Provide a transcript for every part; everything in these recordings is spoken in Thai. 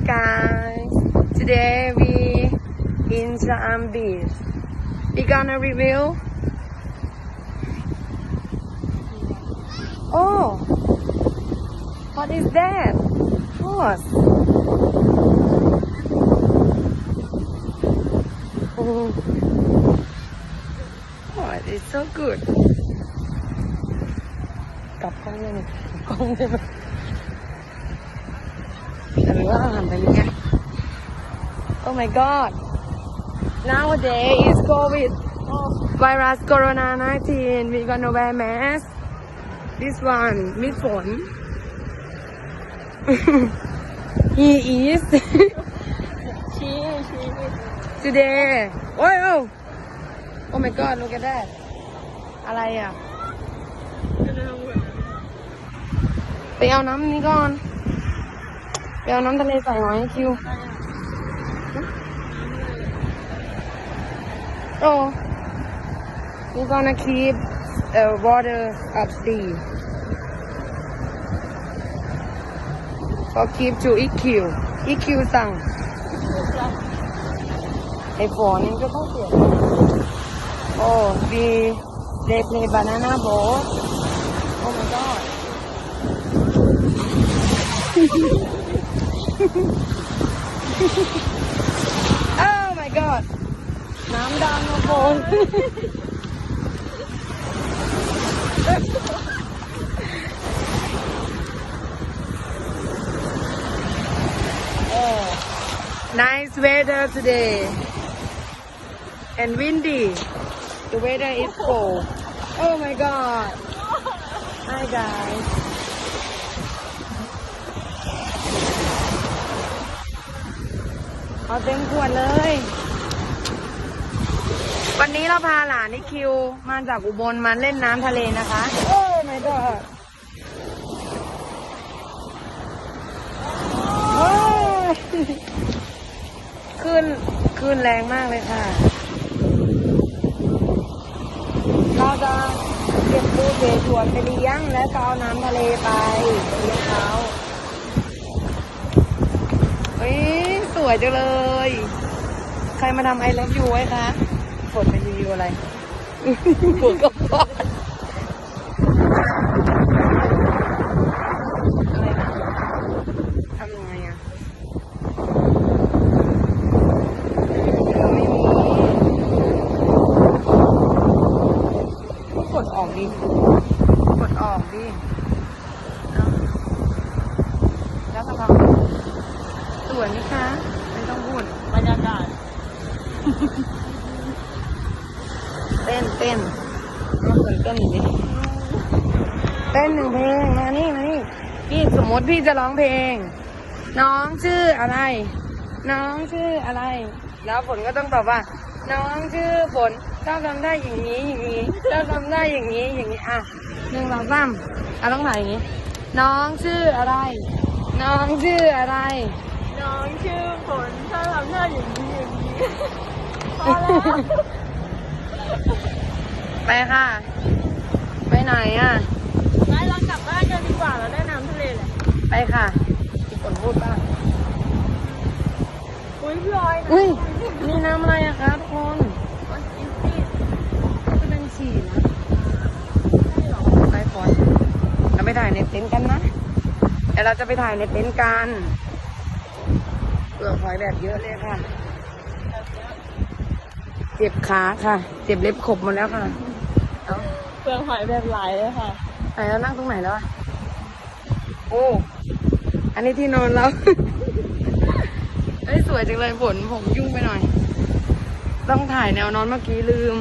guys. Today we in Siam Beach. We gonna review. Oh, what is that? Horse. Oh, oh it's so good. กลับกล้องเลยนี่กล้องใช่ไหม แต่ไม่ว่าหันไปนี่ไง Oh my god nowadays is COVID virus corona 19 we gonna wear mask this one มีฝน he is today โอ้ยโอ้ Oh my god look at that อะไรอะไปเอาน้ำนี้ก่อน ไปเอาน้ำทะเลใส่หอยคิวโอ้ we're gonna keep uh, water up sea so keep to EQ EQ สั่งไอ้ฝนนี่ก็ต้องเสียโอ้ we they play banana boat oh my god oh my god น้ำดำมาฝน oh, nice weather today and windy. The weather is cold. Oh my god. Hi guys. เอาเต็มขวดเลย วันนี้เราพาหลานนิคิว มาจากอุบลมาเล่นน้ำทะเลนะคะ โอ้ my god โอ้ขึ้นขึ้นแรงมากเลยค่ะ เราจะเก็บปูเสฉวนไปเลี้ยง แล้วก็เอาน้ำทะเลไปเลี้ยงเขาเฮ้ย ส วยจังเลย ใครมาทำไอเลิฟยูไว้คะฝนเป็นรีวิวอะไรหัวกระปอทำยังไงอะไม่มีกดออกดิ กดออกดิเอ้าแล้วก็ทำสวยไหมคะ ไม่ต้องพูด บรรยากาศ เต้นเต้นเอาคนเต้นหน่อยดิเต้นหนึ่งเพลงมานี่มานี่พี่สมมติพี่จะร้องเพลง น้องชื่ออะไร น้องชื่ออะไร แล้วฝนก็ต้องตอบว่า น้องชื่อฝนชอบทำได้อย่างนี้อย่างนี้ชอบทำได้อย่างนี้อย่างนี้อะหนึ่งสองสามอะต้องถ่ายอย่างนี้ น้องชื่ออะไร น้องชื่ออะไร น้องชื่อฝนถ้าทำหน้าอย่างนี้อย่างนี้พอแล้ว ไปค่ะ ไปไหนอะ ไปเรากลับบ้านกันดีกว่าเราได้น้ำทะเลแหละไปค่ะพี่ฝนพูดบ้างอุ้ยพี่ออยนะอุ้ยนี่น้ำอะไรอะคะทุกคนมันกินสิจะเป็นฉี่นะไปฝนเราไปถ่ายในเต็นท์กันนะเดี๋ยวเราจะไปถ่ายในเต็นท์กันเปลือกหอยแบบเยอะเลยค่ะ เจ็บขาค่ะ เจ็บเล็บขบหมดแล้วค่ะเอาเป ลือกหอยแบบไหลเลยค่ะ ไหนเรานั่งตรงไหนแล้วอะโอ้ อันนี้ที่นอนเราเอ้ยสวยจังเลยฝนผมยุ่งไปหน่อย ต้องถ่ายแนวนอนเมื่อกี้ลืม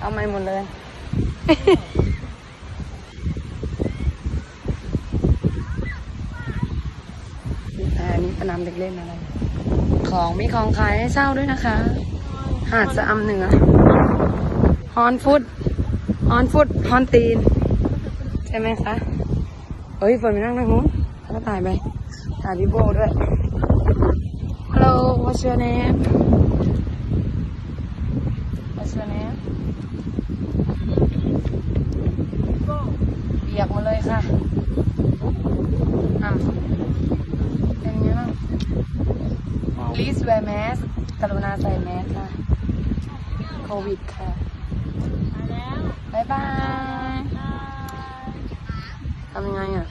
เอาไม่หมดเลย อันนี้เป็นน้ำเด็กเล่นอะไร ของมีของขายให้เช่าด้วยนะคะ หาดสะอำเหนือฮอนฟุต ฮอนฟุตฮอนตีน ใช่ไหมคะเฮ้ยฝนไปนั่งทางนู้นแล้วก็ถ่ายไปถ่ายพี่โบด้วย Hello what's your name What's your name เบียกมาเลยค่ะอะเป็นไงบ้าง please wear mask กรุณาใส่แมสค่ะโควิดค่ะ บายบายทำยังไงอะ